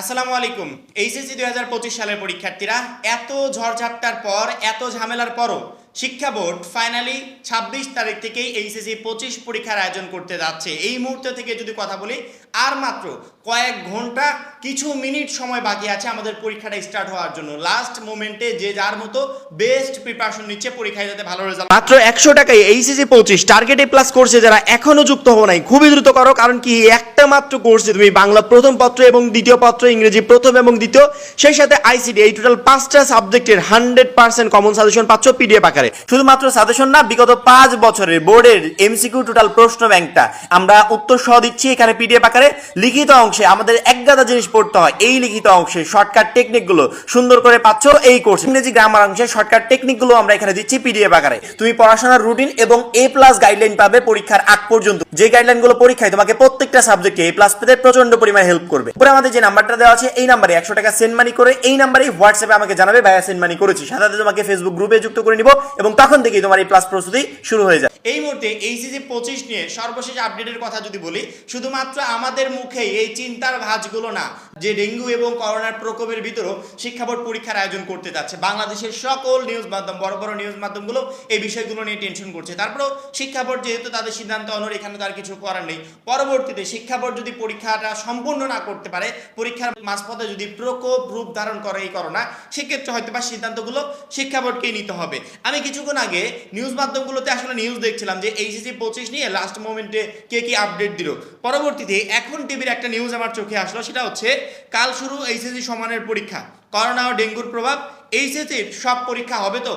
আসসালামু আলাইকুম। এইচএসসি দুই হাজার পঁচিশ সালের পরীক্ষার্থীরা, এত ঝড়ঝাপটার পর, এত ঝামেলার পরও শিক্ষা বোর্ড ফাইনালি ছাব্বিশ তারিখ থেকেই এইচএসসি পঁচিশ পরীক্ষার আয়োজন করতে যাচ্ছে। এই মুহূর্ত থেকে যদি কথা বলি আর মাত্র কয়েক ঘণ্টা কিছু মিনিট সময় বাকি আছে আমাদের পরীক্ষাটা স্টার্ট হওয়ার জন্য। লাস্ট মোমেন্টে যে যার মতো বেস্ট প্রিপারেশন নিচ্ছে, পরীক্ষায় যাতে ভালো রেজাল্ট মাত্র একশো টাকায় এইচএসসি পঁচিশ টার্গেট এ প্লাস কোর্সে যারা এখনও যুক্ত হব নাই, খুবই দ্রুত করো, কারণ কি একটা মাত্র কোর্সে তুমি বাংলা প্রথম পত্র এবং দ্বিতীয় পত্র, ইংরেজি প্রথম এবং দ্বিতীয়, সেই সাথে আইসিডি এই টোটাল পাঁচটা সাবজেক্টের হান্ড্রেড পার্সেন্ট কমন সাজেশন পাচ্ছ পিডিএফ আকারে। শুধুমাত্র সাজেশন না, বিগত পাঁচ বছরের বোর্ডের এমসিকিউ টোটাল প্রশ্ন ব্যাংকটা আমরা উত্তর সহ দিচ্ছি এখানে পিডিএফ আকারে। লিখিত অংশে আমাদের এক গাদা জিনিস পড়তে হয়। এই লিখিত অংশে শর্টকাট টেকনিকগুলো সুন্দর করে পাচ্ছ এই কোর্স ইংরেজি গ্রামার অংশে শর্টকাট টেকনিকগুলো আমরা এখানে দিচ্ছি পিডিএফ আকারে। তুমি পড়াশোনার রুটিন এবং এ প্লাস গাইডলাইন পাবে পরীক্ষার আগ পর্যন্ত। যে গাইডলাইনগুলো পরীক্ষায় তোমাকে প্রত্যেকটা সাবজেক্টে এ প্লাস পেতে প্রচণ্ড পরিমাণে হেল্প করবে। পরে আমাদের যে নাম্বারটা দেওয়া আছে, এই নাম্বারে একশো টাকা সেন্ড মানি করে, এই নাম্বারে হোয়াটসঅ্যাপে আমাকে জানাবে, ভাইয়া সেন্ড মানি করেছি। সাথে তোমাকে ফেসবুক গ্রুপে যুক্ত করে নিব এবং তখন থেকেই তোমার এই প্লাস প্রস্তুতি শুরু হয়ে যায় এই মুহূর্তে এইচএসি পঁচিশ নিয়ে সর্বশেষ আপডেটের কথা যদি বলি, শুধুমাত্র আমাদের মুখে এই চিন্তার ভাঁজগুলো না, যে ডেঙ্গু এবং করোনার প্রকোপের ভিতরেও শিক্ষা বোর্ড পরীক্ষার আয়োজন করতে যাচ্ছে। বাংলাদেশের সকল নিউজ মাধ্যম, বড় বড় নিউজ মাধ্যমগুলো এই বিষয়গুলো নিয়ে টেনশন করছে। তারপরেও শিক্ষা বোর্ড যেহেতু তাদের সিদ্ধান্ত অনুর এখানে তার কিছু করার নেই। পরবর্তীতে শিক্ষা বোর্ড যদি পরীক্ষাটা সম্পূর্ণ না করতে পারে, পরীক্ষার মাঝপথে যদি প্রকোপ রূপ ধারণ করে এই করোনা, সেক্ষেত্রে হয়তো বা সিদ্ধান্তগুলো শিক্ষা বোর্ডকেই নিতে হবে। আমি কিছুক্ষণ আগে নিউজ মাধ্যমগুলোতে আসলে নিউজ দেখছিলাম যে এইচএসসি পঁচিশ নিয়ে লাস্ট মোমেন্টে কে কি আপডেট দিল। পরবর্তীতে এখন টিভির একটা নিউজ আমার চোখে আসলো, সেটা হচ্ছে কাল শুরু এইচএসি সমানের পরীক্ষা। করোনা ও ডেঙ্গুর প্রভাব এইচএসসির সব পরীক্ষা হবে তো?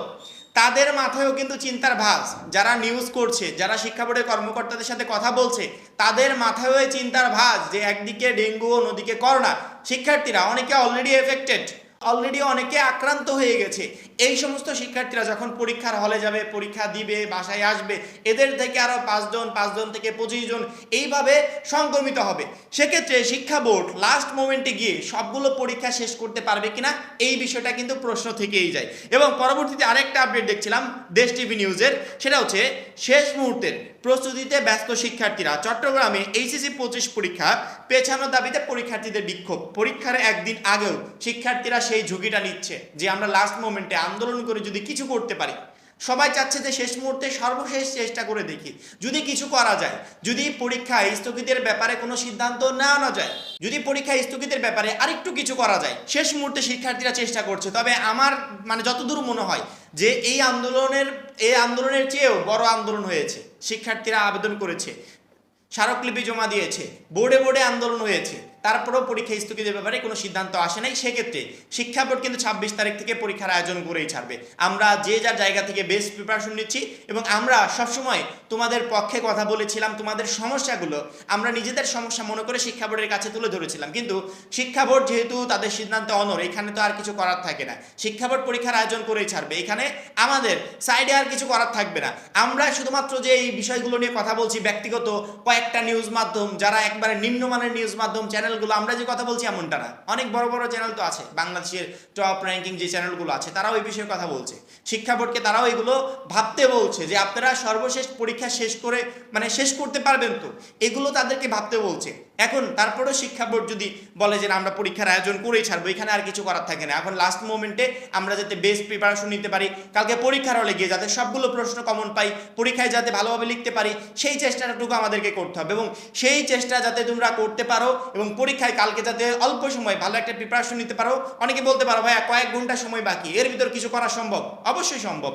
তাদের মাথায়ও কিন্তু চিন্তার ভাস যারা নিউজ করছে, যারা শিক্ষা বোর্ডের কর্মকর্তাদের সাথে কথা বলছে, তাদের মাথায়ও চিন্তার ভাস যে একদিকে ডেঙ্গু অন্যদিকে করোনা। শিক্ষার্থীরা, অনেকে অলরেডি এফেক্টেড অলরেডি অনেকে আক্রান্ত হয়ে গেছে। এই সমস্ত শিক্ষার্থীরা যখন পরীক্ষার হলে যাবে, পরীক্ষা দিবে, বাসায় আসবে, এদের থেকে আরও পাঁচজন পাঁচজন থেকে পঁচিশ জন এইভাবে সংক্রমিত হবে। সেক্ষেত্রে শিক্ষা বোর্ড লাস্ট মোমেন্টে গিয়ে সবগুলো পরীক্ষা শেষ করতে পারবে কিনা, এই বিষয়টা কিন্তু প্রশ্ন থেকেই যায়। এবং পরবর্তীতে আরেকটা আপডেট দেখছিলাম দেশ টিভি নিউজের সেটা হচ্ছে শেষ মুহূর্তের প্রস্তুতিতে ব্যস্ত শিক্ষার্থীরা। চট্টগ্রামে এইচএসসি পঁচিশ পরীক্ষা, পেছানোর দাবিতে পরীক্ষার্থীদের বিক্ষোভ। পরীক্ষার একদিন আগেও শিক্ষার্থীরা সেই ঝুঁকিটা নিচ্ছে, যে আমরা লাস্ট মোমেন্টে আন্দোলন করে যদি কিছু করতে পারি। সবাই চাচ্ছে যে শেষ মুহূর্তে সর্বশেষ চেষ্টা করে দেখি। যদি কিছু করা যায়, যদি পরীক্ষা স্থগিতের ব্যাপারে কোনো সিদ্ধান্ত নেওয়া যায়, যদি পরীক্ষা স্থগিতের ব্যাপারে আরেকটু কিছু করা যায়, শেষ মুহূর্তে শিক্ষার্থীরা চেষ্টা করছে। তবে আমার মানে যতদূর মনে হয় যে এই আন্দোলনের এই আন্দোলনের চেয়েও বড় আন্দোলন হয়েছে। শিক্ষার্থীরা আবেদন করেছে, স্মারকলিপি জমা দিয়েছে, বোর্ডে বোর্ডে আন্দোলন হয়েছে। তারপরেও পরীক্ষা স্থগিতের ব্যাপারে কোনো সিদ্ধান্ত আসে নাই। সেক্ষেত্রে শিক্ষা বোর্ড কিন্তু ছাব্বিশ তারিখ থেকে পরীক্ষার আয়োজন করেই ছাড়বে। আমরা যে যার জায়গা থেকে বেস্ট প্রিপারেশন নিচ্ছি এবং আমরা সবসময় তোমাদের পক্ষে কথা বলেছিলাম, তোমাদের সমস্যাগুলো আমরা নিজেদের সমস্যা মনে করে শিক্ষা বোর্ডের কাছে তুলে ধরেছিলাম। কিন্তু শিক্ষা বোর্ড যেহেতু তাদের সিদ্ধান্ত অনর এখানে তো আর কিছু করার থাকে না। শিক্ষা বোর্ড পরীক্ষার আয়োজন করেই ছাড়বে। এখানে আমাদের সাইডে আর কিছু করার থাকবে না। আমরা শুধুমাত্র যে এই বিষয়গুলো নিয়ে কথা বলছি, ব্যক্তিগত কয়েকটা নিউজ মাধ্যম, যারা একবারে নিম্নমানের নিউজ মাধ্যম চ্যানেলগুলো আমরা যে কথা বলছি এমনটা না। অনেক বড় বড় চ্যানেল তো আছে। বাংলাদেশের টপ র্যাঙ্কিং যে চ্যানেলগুলো আছে, তারাও এই বিষয়ে কথা বলছে। শিক্ষা বোর্ডকে তারাও এগুলো ভাবতে বলছে যে আপনারা সর্বশেষ পরীক্ষা শেষ করে মানে শেষ করতে পারবেন তো। এগুলো তাদেরকে ভাবতে বলছে। এখন তারপরেও শিক্ষা বোর্ড যদি বলে যে আমরা পরীক্ষার আয়োজন করেই ছাড়বো, এখানে আর কিছু করার থাকে না। এখন লাস্ট মোমেন্টে আমরা যাতে বেস্ট প্রিপারেশন নিতে পারি, কালকে পরীক্ষার হলে গিয়ে যাতে সবগুলো প্রশ্ন কমন পাই, পরীক্ষায় যাতে ভালোভাবে লিখতে পারি, সেই চেষ্টাটুকু আমাদেরকে করতে হবে এবং সেই চেষ্টা যাতে তোমরা করতে পারো এবং পরীক্ষায় কালকে যাতে অল্প সময় ভালো একটা প্রিপারেশন নিতে পারো, অনেকে বলতে পারো ভাই কয়েক ঘণ্টা সময় বাকি, এর ভিতর কিছু করা সম্ভব? অবশ্যই সম্ভব।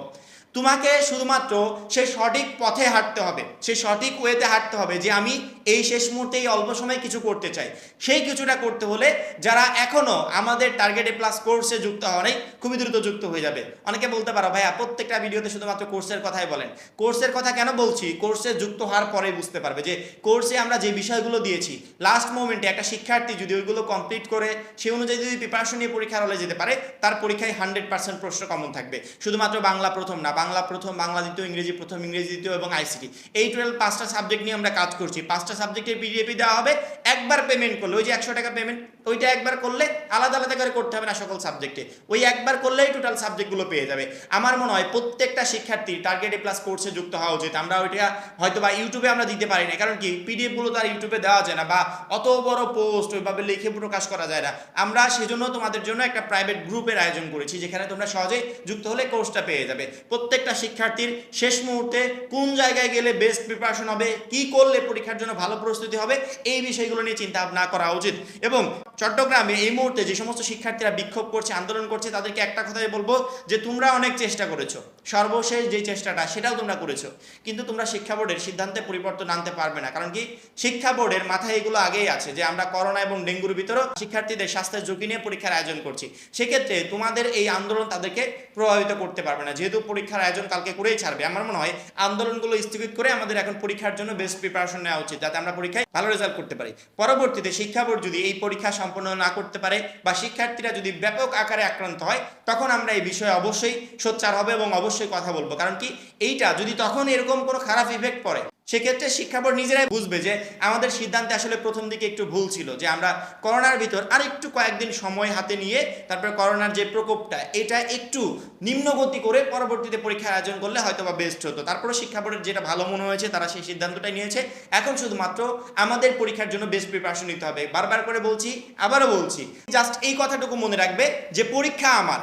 তোমাকে শুধুমাত্র সে সঠিক পথে হাঁটতে হবে সে সঠিক ওয়েতে হাঁটতে হবে যে আমি এই শেষ মুহূর্তে এই অল্প সময় কিছু করতে চাই। সেই কিছুটা করতে হলে যারা এখনও আমাদের টার্গেটে প্লাস কোর্সে যুক্ত হওয়া নেই, খুবই দ্রুত যুক্ত হয়ে যাবে। অনেকে বলতে পারো, ভাইয়া, প্রত্যেকটা ভিডিওতে শুধুমাত্র কোর্সের কথাই বলেন। কোর্সের কথা কেন বলছি? কোর্সে যুক্ত হওয়ার পরে বুঝতে পারবে যে কোর্সে আমরা যে বিষয়গুলো দিয়েছি লাস্ট মোমেন্টে একটা শিক্ষার্থী যদি ওইগুলো কমপ্লিট করে, সে অনুযায়ী যদি প্রিপারেশন নিয়ে পরীক্ষার হলে যেতে পারে, তার পরীক্ষায় হান্ড্রেড পার্সেন্ট প্রশ্ন কমন থাকবে। শুধুমাত্র বাংলা প্রথম না বাংলা প্রথম, বাংলা দ্বিতীয়, ইংরেজি প্রথম, ইংরেজি দ্বিতীয় এবং আইসিটি। এই টোটাল পাঁচটা সাবজেক্ট নিয়ে আমরা কাজ করছি। পাঁচটা সাবজেক্টের পিডিএপি দেওয়া হবে। একবার পেমেন্ট করলে, ওই যে একশো টাকা পেমেন্ট ওইটা একবার করলে আলাদা আলাদা করে করতে হবে না সকল সাবজেক্টে ওই একবার করলেই টোটাল সাবজেক্টগুলো পেয়ে যাবে। আমার মনে হয় প্রত্যেকটা শিক্ষার্থী টার্গেট প্লাস কোর্সে যুক্ত হওয়া উচিত। আমরা ওইটা হয়তো বা ইউটিউবে আমরা দিতে পারি না। কারণ কি পিডিএফগুলো তো আর ইউটিউবে দেওয়া যায় না বা অত বড় পোস্ট ওইভাবে লিখে প্রকাশ করা যায় না। আমরা সেজন্য তোমাদের জন্য একটা প্রাইভেট গ্রুপের আয়োজন করেছি, যেখানে তোমরা সহজে যুক্ত হলে কোর্সটা পেয়ে যাবে। প্রত্যেকটা শিক্ষার্থীর শেষ মুহূর্তে কোন জায়গায় গেলে বেস্ট প্রিপারেশন হবে, কি করলে পরীক্ষার জন্য ভালো প্রস্তুতি হবে, এই বিষয়গুলো নিয়ে চিন্তা ভাবনা করা উচিত। এবং চট্টগ্রামে এই মুহূর্তে যে সমস্ত শিক্ষার্থীরা বিক্ষোভ করছে, আন্দোলন করছে, তাদেরকে একটা কথাই বলব যে তোমরা অনেক চেষ্টা করেছ। সর্বশেষ যে চেষ্টাটা, সেটাও তোমরা করেছ। কিন্তু তোমরা শিক্ষা বোর্ডের সিদ্ধান্তে পরিবর্তন আনতে পারবে না। কারণ কি? শিক্ষা বোর্ডের মাথায় এগুলো আগেই আছে যে আমরা করোনা এবং ডেঙ্গুর ভিতরেও শিক্ষার্থীদের স্বাস্থ্যের ঝুঁকি নিয়ে পরীক্ষার আয়োজন করছি। সেক্ষেত্রে তোমাদের এই আন্দোলন তাদেরকে প্রভাবিত করতে পারবে না। যেহেতু পরীক্ষার আয়োজন কালকে করেই ছাড়বে। আমার মনে হয় আন্দোলনগুলো স্থগিত করে আমাদের এখন পরীক্ষার জন্য বেস্ট প্রিপারেশন নেওয়া উচিত, যাতে আমরা পরীক্ষায় ভালো রেজাল্ট করতে পারি। পরবর্তীতে শিক্ষা বোর্ড যদি এই পরীক্ষা সম্পন্ন না করতে পারে বা শিক্ষার্থীরা যদি ব্যাপক আকারে আক্রান্ত হয়, তখন আমরা এই বিষয়ে অবশ্যই সোচ্চার হবে এবং অবশ্যই কথা বলব। কারণ কি? এইটা যদি তখন এরকম কোনো খারাপ ইফেক্ট পড়ে সেক্ষেত্রে শিক্ষা বোর্ড নিজেরাই বুঝবে যে আমাদের সিদ্ধান্তে আসলে প্রথম দিকে একটু ভুল ছিল, যে আমরা করোনার ভিতর আর একটু কয়েকদিন সময় হাতে নিয়ে তারপরে করোনার যে প্রকোপটা, এটা একটু নিম্নগতি করে পরবর্তীতে পরীক্ষার আয়োজন করলে হয়তো বা বেস্ট হতো। তারপরে শিক্ষা বোর্ডের যেটা ভালো মনে হয়েছে, তারা সেই সিদ্ধান্তটাই নিয়েছে। এখন শুধুমাত্র আমাদের পরীক্ষার জন্য বেস্ট প্রিপারেশন নিতে হবে। বারবার করে বলছি, আবারও বলছি জাস্ট এই কথাটুকু মনে রাখবে যে পরীক্ষা আমার।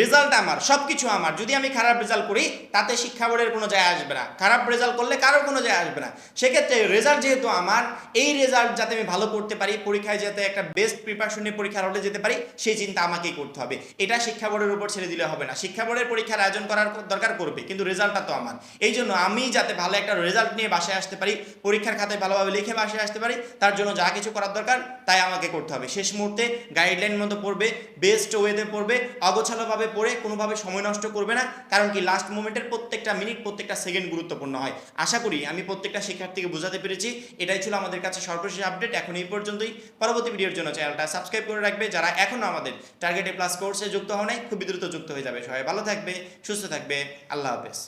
রেজাল্ট আমার সব কিছু আমার। যদি আমি খারাপ রেজাল্ট করি, তাতে শিক্ষা বোর্ডের কোনো যায় আসবে না। খারাপ রেজাল্ট করলে কারোর কোনো যায় আসবে না। সেক্ষেত্রে রেজাল্ট যেহেতু আমার, এই রেজাল্ট যাতে আমি ভালো করতে পারি, পরীক্ষায় যাতে একটা বেস্ট প্রিপারেশন নিয়ে পরীক্ষার হলে যেতে পারি, সেই চিন্তা আমাকেই করতে হবে। এটা শিক্ষা বোর্ডের উপর ছেড়ে দিলে হবে না। শিক্ষা বোর্ডের পরীক্ষার আয়োজন করার দরকার করবে, কিন্তু রেজাল্টটা তো আমার। এই জন্য আমি যাতে ভালো একটা রেজাল্ট নিয়ে বাসায় আসতে পারি, পরীক্ষার খাতায় ভালোভাবে লিখে বাসায় আসতে পারি, তার জন্য যা কিছু করার দরকার, তাই আমাকে করতে হবে। শেষ মুহূর্তে গাইডলাইন মতো পড়বে বেস্ট ওয়েতে পড়বে, অগোছালোভাবে পড়ে, কোনোভাবে সময় নষ্ট করবে না, কারণ কি লাস্ট মোমেন্টের প্রত্যেকটা মিনিট প্রত্যেকটা সেকেন্ড গুরুত্বপূর্ণ হয়। আশা করি আমি প্রত্যেকটা শিক্ষার্থীকে বোঝাতে পেরেছি। এটাই ছিল আমাদের কাছে সর্বশেষ আপডেট এখন এই পর্যন্তই। পরবর্তী ভিডিওর জন্য চ্যানেলটা সাবস্ক্রাইব করে রাখবে। যারা এখনও আমাদের টার্গেটে প্লাস কোর্সে যুক্ত হওয়া নাই, খুবই দ্রুত যুক্ত হয়ে যাবে। সবাই ভালো থাকবে, সুস্থ থাকবে। আল্লাহ হাফেজ।